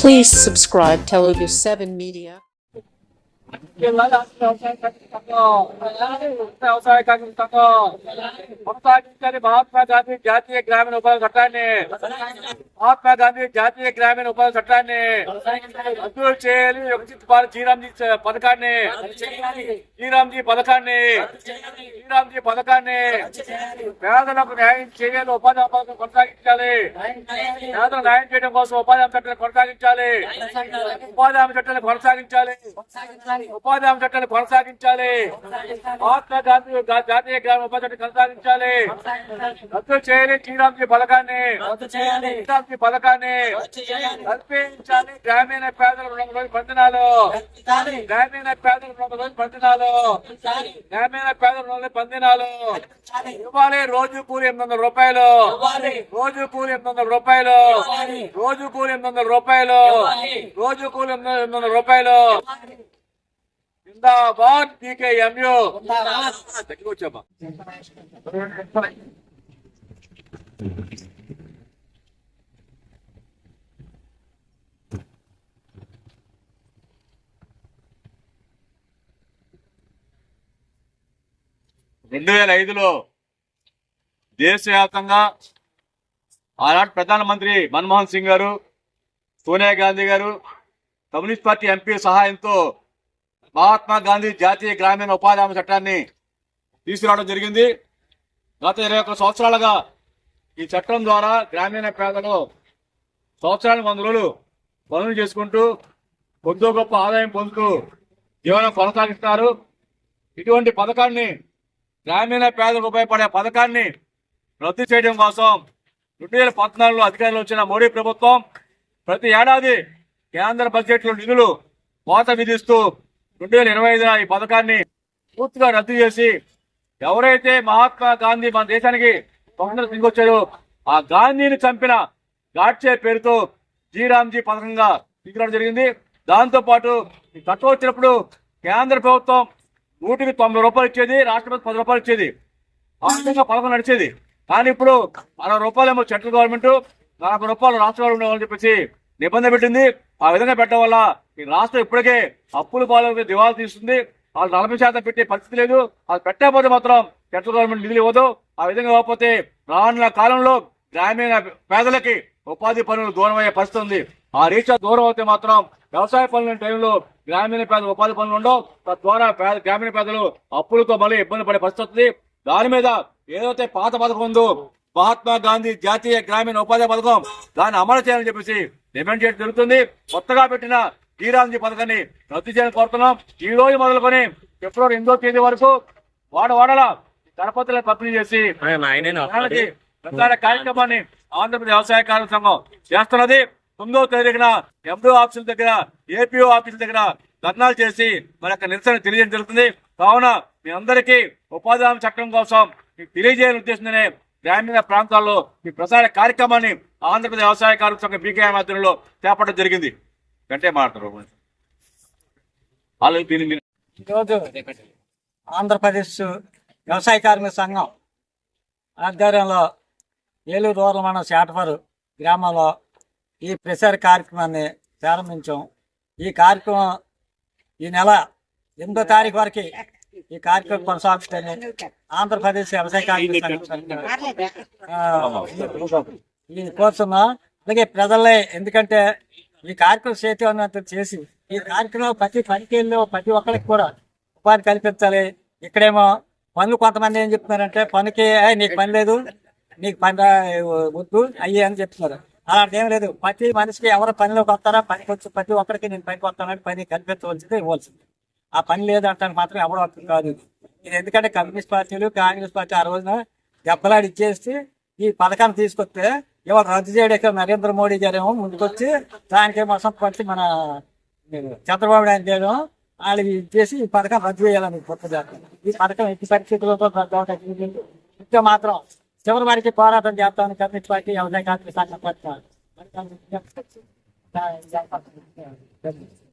Please subscribe Telugu 7 Media. వ్యవసాయ సంఘం కొనసాగించని మహాత్మా గాంధీ జాతీయ గ్రామీణ ఉపాధి చట్టాన్ని మహాత్మా గాంధీ జాతీయ గ్రామీణ ఉపాధి చట్టాన్ని రద్దు చేయాలి వికసిత్ భారత్ జీరాంజీ పథకాన్ని జీరాంజీ పథకాన్ని జీరాంజీ పథకాన్ని పేదలకు న్యాయం చేయాలి ఉపాధి పథకం కొనసాగించాలి పేదలకు న్యాయం చేయడం కోసం ఉపాధి హామీ చట్టాన్ని కొనసాగించాలి ఉపాధి హామీ చట్టాన్ని కొనసాగించాలి ఉపాధి హామీ చట్టాన్ని కొనసాగించాలి. మహాత్మా గాంధీ జాతీయ గ్రామ ఉపాధి చట్టాన్ని కొనసాగించాలి. రద్దు చేయాలి శ్రీరామ్జీ పథకాన్ని. శ్రీరామ్జీ పథకాన్ని కల్పించాలి. గ్రామీణ పేదల రెండు రోజులు పందినాలు. గ్రామీణ పేదల రెండు రోజులు పందినాలు. గ్రామీణ పేదల రెండు రోజులు పందినాలు. ఇవ్వాలి రోజు కూలి ఎనిమిది వందల రూపాయలు. రోజు కూలి ఎనిమిది వందల రూపాయలు. రోజు కూలి ఎనిమిది వందల రూపాయలు. రోజు కూలి ఎనిమిది వందల రూపాయలు. జిందాబాద్ దగ్గరికి వచ్చామా రెండు వేల ఐదులో దేశవ్యాప్తంగా ఆనాటి ప్రధానమంత్రి మన్మోహన్ సింగ్ గారు సోనియా గాంధీ గారు కమ్యూనిస్ట్ పార్టీ ఎంపీ సహాయంతో మహాత్మా గాంధీ జాతీయ గ్రామీణ ఉపాధి హామీ చట్టాన్ని తీసుకురావడం జరిగింది. గత ఇరవై ఒక్క సంవత్సరాలుగా ఈ చట్టం ద్వారా గ్రామీణ పేదలు సంవత్సరానికి వంద రోజులు పనులు చేసుకుంటూ కొద్దో గొప్ప ఆదాయం పొందుతూ జీవనం కొనసాగిస్తారు ఇటువంటి పథకాన్ని గ్రామీణ పేదలకు ఉపయోగపడే పథకాన్ని రద్దు చేయడం కోసం రెండు వేల పద్నాలుగులో అధికారంలో వచ్చిన మోడీ ప్రభుత్వం ప్రతి ఏడాది కేంద్ర బడ్జెట్లో నిధులు కోత విధిస్తూ రెండు వేల ఇరవై ఐదున ఈ పథకాన్ని పూర్తిగా రద్దు చేసి ఎవరైతే మహాత్మా గాంధీ మన దేశానికి స్వతంత్ర తీసుకొచ్చారో ఆ గాంధీని చంపిన గాడ్చే పేరుతో జీరామ్జీ పథకంగా తీసుకురావడం జరిగింది. దాంతో పాటు ఈ వచ్చినప్పుడు కేంద్ర ప్రభుత్వం నూటికి తొంభై రూపాయలు ఇచ్చేది రాష్ట్రపతి పది రూపాయలు ఇచ్చేది. ఆ విధంగా పథకం నడిచేది. కానీ ఇప్పుడు అరవై రూపాయలేమో సెంట్రల్ గవర్నమెంట్ నలభై రూపాయలు రాష్ట్ర గవర్నమెంట్ చెప్పేసి నిబంధన పెట్టింది. ఆ విధంగా పెట్టడం వల్ల ఈ రాష్ట్రం ఇప్పటికే అప్పుల పాలకి దివాలా తీస్తుంది. వాళ్ళు నలభై శాతం పెట్టే పరిస్థితి లేదు. అది పెట్టకపోతే మాత్రం సెంట్రల్ గవర్నమెంట్ నిధులు ఇవ్వదు. ఆ విధంగా ఇవ్వకపోతే రానున్న కాలంలో గ్రామీణ పేదలకి ఉపాధి పనులు దూరం అయ్యే పరిస్థితి ఉంది. ఆ రీత్యా దూరం అవుతే మాత్రం వ్యవసాయ పనుల టైంలో గ్రామీణ పేద ఉపాధి పనులు ఉండవు. తద్వారా పేద గ్రామీణ పేదలు అప్పులతో మళ్ళీ ఇబ్బంది పడే పరిస్థితి దాని మీద ఏదైతే పాత పథకం ఉందో మహాత్మా గాంధీ జాతీయ గ్రామీణ ఉపాధి పథకం దాన్ని అమలు చేయాలని చెప్పేసి డిమాండ్ చేయడం జరుగుతుంది. కొత్తగా పెట్టిన జీరాంజీ పథకాన్ని రద్దు చేయాలని కోరుతున్నాం. ఈ రోజు మొదలుకొని ఫిబ్రవరి ఎనిమిదో తేదీ వరకు వాడ వాడల గణపతులను పంపిణీ చేసి ప్రచార కార్యక్రమాన్ని ఆంధ్రప్రదేశ్ వ్యవసాయ కార్మిక సంఘం చేస్తున్నది. తొమ్మిదవ తేదీన ఎండో ఆఫీసుల దగ్గర ఏపీఓ ఆఫీసుల దగ్గర ధర్నాలు చేసి మన యొక్క నిరసన తెలియజేయడం జరుగుతుంది. కావున మీ అందరికీ ఉపాధి హామీ చట్టం కోసం తెలియజేయాలని ఉద్దేశంతోనే గ్రామీణ ప్రాంతాల్లో ఈ ప్రసార కార్యక్రమాన్ని ఆంధ్రప్రదేశ్ వ్యవసాయ కార్మిక సంఘం బీకేఎం ఆధ్వర్యంలో చేపట్టడం జరిగింది. గంటే మాట్లాడతారు ఈరోజు ఆంధ్రప్రదేశ్ వ్యవసాయ కార్మిక సంఘం ఆధ్వర్యంలో ఏలూరు రూరల్ మండలం గ్రామంలో ఈ ప్రసార కార్యక్రమాన్ని ప్రారంభించాం. ఈ కార్యక్రమం ఈ నెల ఎనిమిదో తారీఖు వరకు ఈ కార్యక్రమం కొనసాగుతుంది ఆంధ్రప్రదేశ్ వ్యవసాయ ఇది కోరుతున్నాం అలాగే ప్రజలే ఎందుకంటే ఈ కార్యక్రమం చేతి చేసి ఈ కార్యక్రమం ప్రతి పనికేళ్ళు ప్రతి ఒక్కరికి కూడా ఉపాధి కల్పించాలి. ఇక్కడేమో పనులు కొంతమంది ఏం చెప్తున్నారంటే పనికి "ఏయ్, నీకు పని లేదు నీకు పని వద్దు అయ్యి అని చెప్తున్నారు. అలాంటి ఏం లేదు. ప్రతి మనిషికి ఎవరు పనిలోకి వస్తారా? పనికి వచ్చి ప్రతి ఒక్కరికి నేను పనికి వస్తానని పని కల్పించవలసిందే ఇవ్వాల్సింది. ఆ పని లేదంటానికి మాత్రం ఎవరు అర్థం కాదు ఇది. ఎందుకంటే కమ్యూనిస్ట్ పార్టీలు కాంగ్రెస్ పార్టీ ఆ రోజున దెబ్బలాడి ఇచ్చేసి ఈ పథకాన్ని తీసుకొస్తే ఇవాళ రద్దు చేయడానికి నరేంద్ర మోడీ గారేమో ముందుకొచ్చి దానికేమో పట్టి మన చంద్రబాబు నాయుడు గారు వాళ్ళు చేసి ఈ పథకం రద్దు చేయాలని కొత్త ఈ పథకం ఎట్టి పరిస్థితులతో రద్దు అవడానికి ఇంకా మాత్రం చివరి వారికి పోరాటం చేస్తామని కమ్యూనిస్ట్ పార్టీ వ్యవసాయ కార్మిక సంఘం పట్టాలి